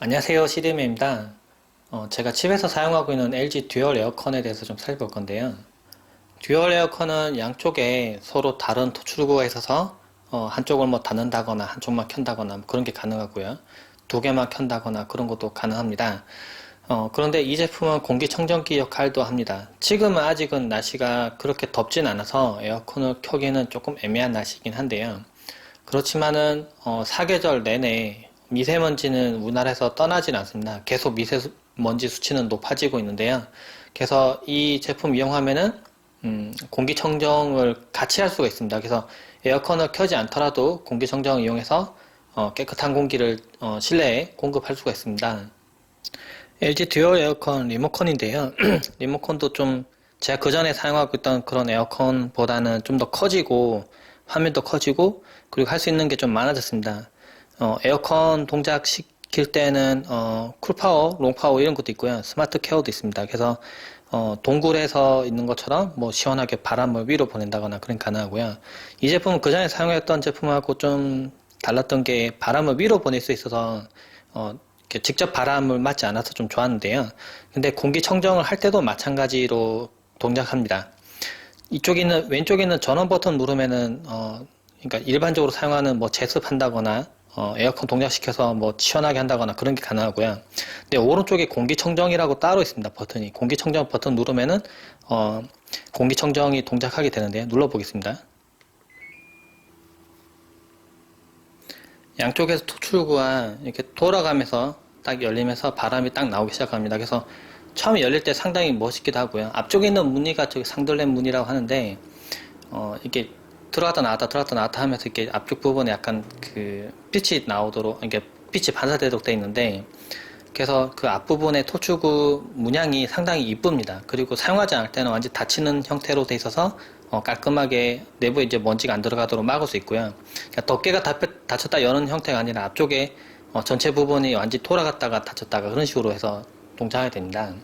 안녕하세요 시드맨입니다. 어, 제가 집에서 사용하고 있는 LG 듀얼 에어컨에 대해서 좀 살펴볼 건데요. 듀얼 에어컨은 양쪽에 서로 다른 토출구가 있어서 어, 한쪽을 뭐 닫는다거나 한쪽만 켠다거나 뭐 그런 게 가능하고요. 두 개만 켠다거나 그런 것도 가능합니다. 어, 그런데 이 제품은 공기청정기 역할도 합니다. 지금은 아직은 날씨가 그렇게 덥진 않아서 에어컨을 켜기는 조금 애매한 날씨이긴 한데요. 그렇지만은 어, 사계절 내내 미세먼지는 우리나라에서 떠나질 않습니다. 계속 미세먼지 수치는 높아지고 있는데요. 그래서 이 제품 이용하면은 음, 공기청정을 같이 할 수가 있습니다. 그래서 에어컨을 켜지 않더라도 공기청정을 이용해서 어, 깨끗한 공기를 어, 실내에 공급할 수가 있습니다. LG 듀얼 에어컨 리모컨인데요. 리모컨도 좀 제가 그 전에 사용하고 있던 그런 에어컨보다는 좀 더 커지고 화면도 커지고 그리고 할 수 있는 게 좀 많아졌습니다. 어, 에어컨 동작 시킬 때는 어, 쿨파워, 롱파워 이런 것도 있고요. 스마트 케어도 있습니다. 그래서 어, 동굴에서 있는 것처럼 뭐 시원하게 바람을 위로 보낸다거나 그런 게 가능하고요. 이 제품은 그 전에 사용했던 제품하고 좀 달랐던 게 바람을 위로 보낼 수 있어서 어, 직접 바람을 맞지 않아서 좀 좋았는데요. 근데 공기청정을 할 때도 마찬가지로 동작합니다. 이쪽에 있는 왼쪽에 있는 전원 버튼 누르면은 어, 그러니까 일반적으로 사용하는 뭐 제습한다거나 어, 에어컨 동작시켜서 뭐 시원하게 한다거나 그런 게 가능하고요. 근데 오른쪽에 공기청정이라고 따로 있습니다. 버튼이. 공기청정 버튼 누르면은 어, 공기청정이 동작하게 되는데 눌러보겠습니다. 양쪽에서 토출구가 이렇게 돌아가면서 딱 열리면서 바람이 딱 나오기 시작합니다. 그래서 처음에 열릴 때 상당히 멋있기도 하고요. 앞쪽에 있는 무늬가 저기 상들렌 무늬라고 하는데 어, 이게 들어갔다 나왔다 들어갔다 나왔다 하면서 이렇게 앞쪽 부분에 약간 그 빛이 나오도록 이게 빛이 반사되도록 돼 있는데 그래서 그 앞부분의 토출구 문양이 상당히 이쁩니다. 그리고 사용하지 않을 때는 완전 닫히는 형태로 돼 있어서 어, 깔끔하게 내부에 이제 먼지가 안 들어가도록 막을 수 있고요. 그러니까 덮개가 닫혔 다 여는 형태가 아니라 앞쪽에 어, 전체 부분이 완전히 돌아갔다가 닫혔다가 그런 식으로 해서 동작하게 됩니다.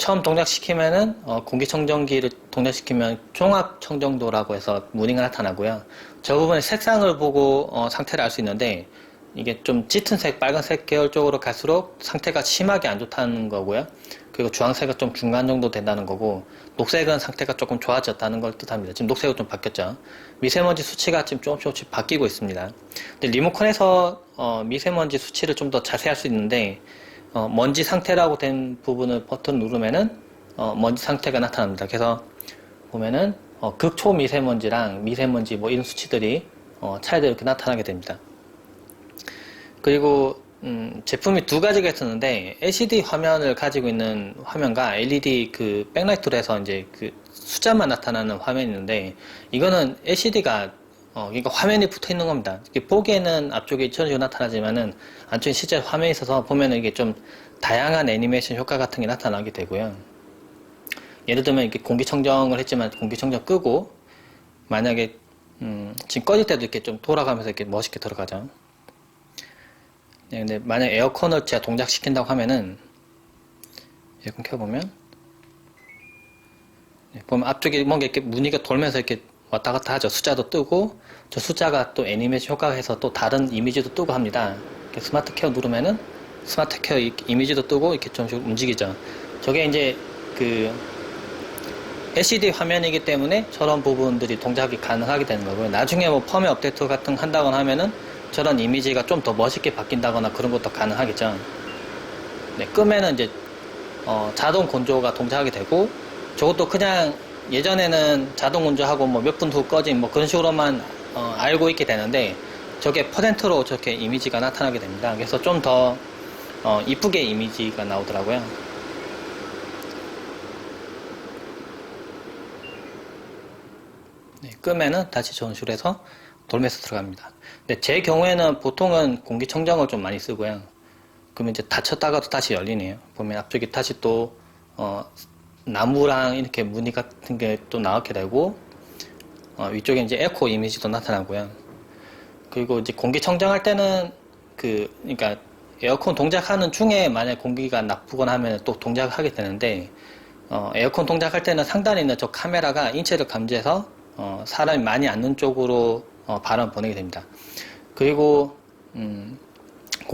처음 동작시키면은 어, 공기청정기를 동작시키면 종합청정도라고 해서 무늬가 나타나고요. 저 부분에 색상을 보고 어, 상태를 알 수 있는데 이게 좀 짙은 색, 빨간색 계열 쪽으로 갈수록 상태가 심하게 안 좋다는 거고요. 그리고 주황색은 좀 중간 정도 된다는 거고 녹색은 상태가 조금 좋아졌다는 걸 뜻합니다. 지금 녹색으로 좀 바뀌었죠. 미세먼지 수치가 지금 조금씩 조금씩 바뀌고 있습니다. 리모컨에서 어, 미세먼지 수치를 좀 더 자세히 할 수 있는데 어, 먼지 상태라고 된 부분을 버튼 누르면은 어, 먼지 상태가 나타납니다. 그래서 보면은 어, 극초 미세먼지랑 미세먼지 뭐 이런 수치들이 어, 차이대로 이렇게 나타나게 됩니다. 그리고 음, 제품이 두 가지가 있었는데 LCD 화면을 가지고 있는 화면과 LED 그 백라이트로 해서 이제 그 숫자만 나타나는 화면이 있는데 이거는 LCD가 어, 그러니까 화면이 붙어 있는 겁니다. 보기에는 앞쪽에 식으로 나타나지만은 안쪽에 실제 화면이 있어서 보면은 이게 좀 다양한 애니메이션 효과 같은 게 나타나게 되고요. 예를 들면 이렇게 공기청정을 했지만 공기청정 끄고 만약에 음, 지금 꺼질 때도 이렇게 좀 돌아가면서 이렇게 멋있게 들어가죠. 네, 근데 만약 에어컨을 제가 동작시킨다고 하면은 에어컨 켜보면 네, 보면 앞쪽에 뭔가 이렇게 무늬가 돌면서 이렇게 왔다 갔다 하죠. 숫자도 뜨고 저 숫자가 또 애니메이션 효과가 해서 또 다른 이미지도 뜨고 합니다. 스마트 케어 누르면은 스마트 케어 이미지도 뜨고 이렇게 좀 움직이죠. 저게 이제 그 LCD 화면이기 때문에 저런 부분들이 동작이 가능하게 되는 거고요. 나중에 뭐 펌웨어 업데이트 같은 거 한다거나 하면은 저런 이미지가 좀 더 멋있게 바뀐다거나 그런 것도 가능하겠죠. 네, 끄면은 이제 어, 자동 건조가 동작하게 되고 저것도 그냥 예전에는 자동 운전하고 뭐 몇 분 후 꺼진 뭐 그런 식으로만 어, 알고 있게 되는데 저게 퍼센트로 저렇게 이미지가 나타나게 됩니다. 그래서 좀더 어, 이쁘게 이미지가 나오더라고요. 네, 끄면은 다시 전식으로 해서 돌면서 들어갑니다. 근데 제 경우에는 보통은 공기청정을 좀 많이 쓰고요. 그러면 이제 닫혔다가도 다시 열리네요. 보면 앞쪽에 다시 또 어, 나무랑 이렇게 무늬 같은 게 또 나오게 되고 어, 위쪽에 이제 에코 이미지도 나타나고요. 그리고 이제 공기 청정할 때는 그 그러니까 에어컨 동작하는 중에 만약 공기가 나쁘거나 하면 또 동작하게 되는데 어, 에어컨 동작할 때는 상단에 있는 저 카메라가 인체를 감지해서 어, 사람이 많이 앉는 쪽으로 어, 바람 보내게 됩니다. 그리고 음,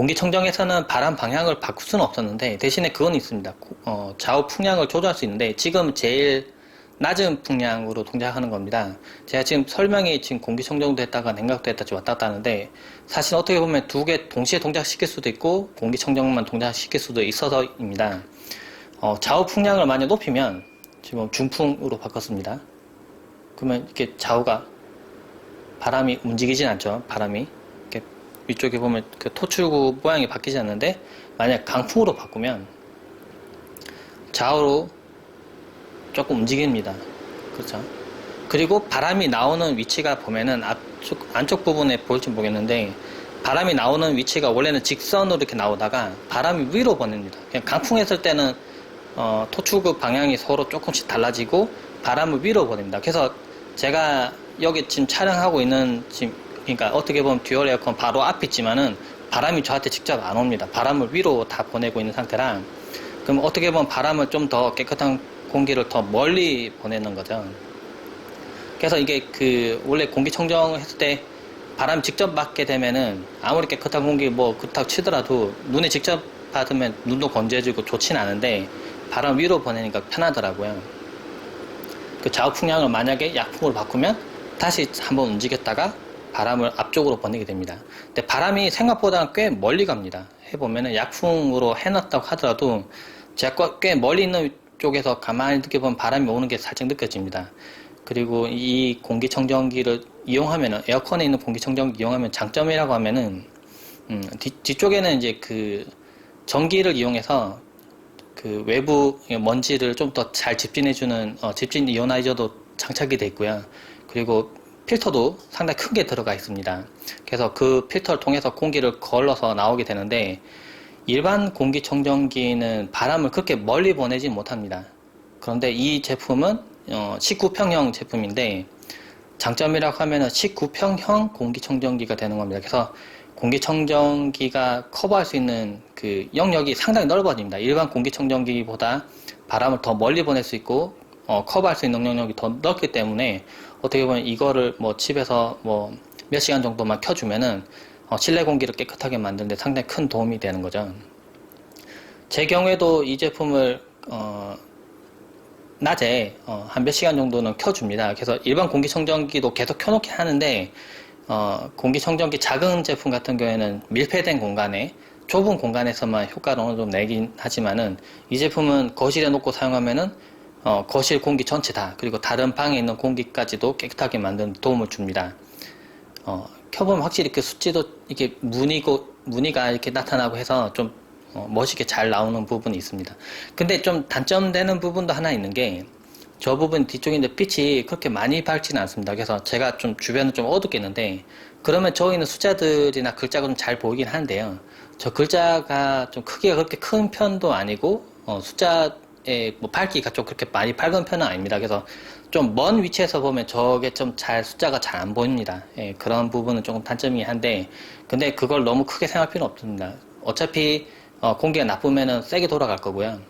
공기청정에서는 바람 방향을 바꿀 수는 없었는데 대신에 그건 있습니다. 고- 어, 좌우 풍량을 조절할 수 있는데 지금 제일 낮은 풍량으로 동작하는 겁니다. 제가 지금 설명이 지금 공기청정도 했다가 냉각도 했다 지금 왔다 갔다 하는데 사실 어떻게 보면 두 개 동시에 동작시킬 수도 있고 공기청정만 동작시킬 수도 있어서입니다. 어, 좌우 풍량을 만약 높이면 지금 중풍으로 바꿨습니다. 그러면 이렇게 좌우가 바람이 움직이진 않죠. 바람이 위쪽에 보면 그 토출구 모양이 바뀌지 않는데 만약 강풍으로 바꾸면 좌우로 조금 움직입니다. 그렇죠. 그리고 바람이 나오는 위치가 보면은 앞쪽 안쪽 부분에 보일지 모르겠는데 바람이 나오는 위치가 원래는 직선으로 이렇게 나오다가 바람이 위로 보냅니다. 그냥 강풍했을 때는 어, 토출구 방향이 서로 조금씩 달라지고 바람을 위로 보냅니다. 그래서 제가 여기 지금 촬영하고 있는 지금 그러니까 어떻게 보면 듀얼 에어컨 바로 앞에 있지만은 바람이 저한테 직접 안 옵니다. 바람을 위로 다 보내고 있는 상태라 그럼 어떻게 보면 바람을 좀 더 깨끗한 공기를 더 멀리 보내는 거죠. 그래서 이게 그 원래 공기청정을 했을 때 바람 직접 맞게 되면은 아무리 깨끗한 공기 뭐 그렇다고 치더라도 눈에 직접 받으면 눈도 건조해지고 좋진 않은데 바람 위로 보내니까 편하더라고요. 그 좌우 풍량을 만약에 약풍으로 바꾸면 다시 한번 움직였다가 바람을 앞쪽으로 보내게 됩니다. 근데 바람이 생각보다 꽤 멀리 갑니다. 해보면은 약풍으로 해놨다고 하더라도 제가 꽤 멀리 있는 쪽에서 가만히 느껴보면 바람이 오는 게 살짝 느껴집니다. 그리고 이 공기청정기를 이용하면은 에어컨에 있는 공기청정기 이용하면 장점이라고 하면은 음, 뒤, 뒤쪽에는 이제 그 전기를 이용해서 그 외부 먼지를 좀 더 잘 집진해주는 어, 집진 이오나이저도 장착이 돼 있고요. 그리고 필터도 상당히 큰 게 들어가 있습니다. 그래서 그 필터를 통해서 공기를 걸러서 나오게 되는데 일반 공기청정기는 바람을 그렇게 멀리 보내지 못합니다. 그런데 이 제품은 어, 19평형 제품인데 장점이라고 하면은 19평형 공기청정기가 되는 겁니다. 그래서 공기청정기가 커버할 수 있는 그 영역이 상당히 넓어집니다. 일반 공기청정기보다 바람을 더 멀리 보낼 수 있고 어, 커버할 수 있는 영역이 더 넓기 때문에 어떻게 보면 이거를 뭐 집에서 뭐 몇 시간 정도만 켜주면은 어, 실내 공기를 깨끗하게 만드는데 상당히 큰 도움이 되는 거죠. 제 경우에도 이 제품을 어, 낮에 어, 한 몇 시간 정도는 켜줍니다. 그래서 일반 공기청정기도 계속 켜놓긴 하는데 어, 공기청정기 작은 제품 같은 경우에는 밀폐된 공간에 좁은 공간에서만 효과를 어느 정도 내긴 하지만은 이 제품은 거실에 놓고 사용하면은 어, 거실 공기 전체 다 그리고 다른 방에 있는 공기까지도 깨끗하게 만드는 데 도움을 줍니다. 어, 켜보면 확실히 그 숫지도 이게 무늬고 무늬가 이렇게 나타나고 해서 좀 어, 멋있게 잘 나오는 부분이 있습니다. 근데 좀 단점되는 부분도 하나 있는 게 저 부분 뒤쪽인데 빛이 그렇게 많이 밝지는 않습니다. 그래서 제가 좀 주변은 좀 어둡게 있는데 그러면 저기 있는 숫자들이나 글자가 좀 잘 보이긴 하는데요. 저 글자가 좀 크기가 그렇게 큰 편도 아니고 어, 숫자의 뭐 밝기가 좀 그렇게 많이 밝은 편은 아닙니다. 그래서 좀 먼 위치에서 보면 저게 좀 잘 숫자가 잘 안 보입니다. 예, 그런 부분은 조금 단점이 한데 근데 그걸 너무 크게 생각할 필요는 없습니다. 어차피 어, 공기가 나쁘면은 세게 돌아갈 거고요.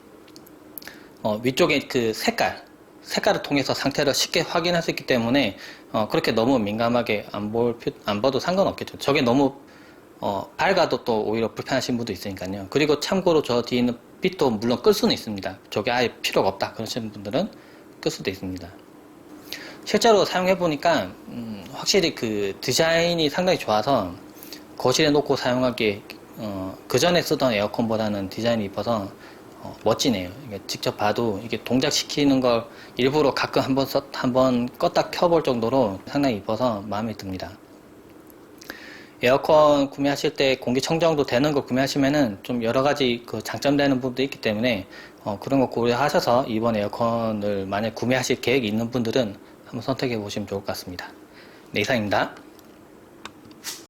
어, 위쪽에 그 색깔, 색깔을 통해서 상태를 쉽게 확인할 수 있기 때문에 어, 그렇게 너무 민감하게 안 볼, 필- 안 봐도 상관없겠죠. 저게 너무 어, 밝아도 또 오히려 불편하신 분도 있으니까요. 그리고 참고로 저 뒤에 있는 빛도 물론 끌 수는 있습니다. 저게 아예 필요가 없다 그러시는 분들은 끌 수도 있습니다. 실제로 사용해 보니까 음, 확실히 그 디자인이 상당히 좋아서 거실에 놓고 사용하기에 어, 그 전에 쓰던 에어컨보다는 디자인이 이뻐서 어, 멋지네요. 직접 봐도 이게 동작시키는 걸 일부러 가끔 한번 써, 한번 껐다 켜볼 정도로 상당히 이뻐서 마음에 듭니다. 에어컨 구매하실 때 공기청정도 되는 걸 구매하시면은 좀 여러 가지 그 장점되는 부분도 있기 때문에 어, 그런 거 고려하셔서 이번 에어컨을 만약 구매하실 계획이 있는 분들은 한번 선택해 보시면 좋을 것 같습니다. 네, 이상입니다.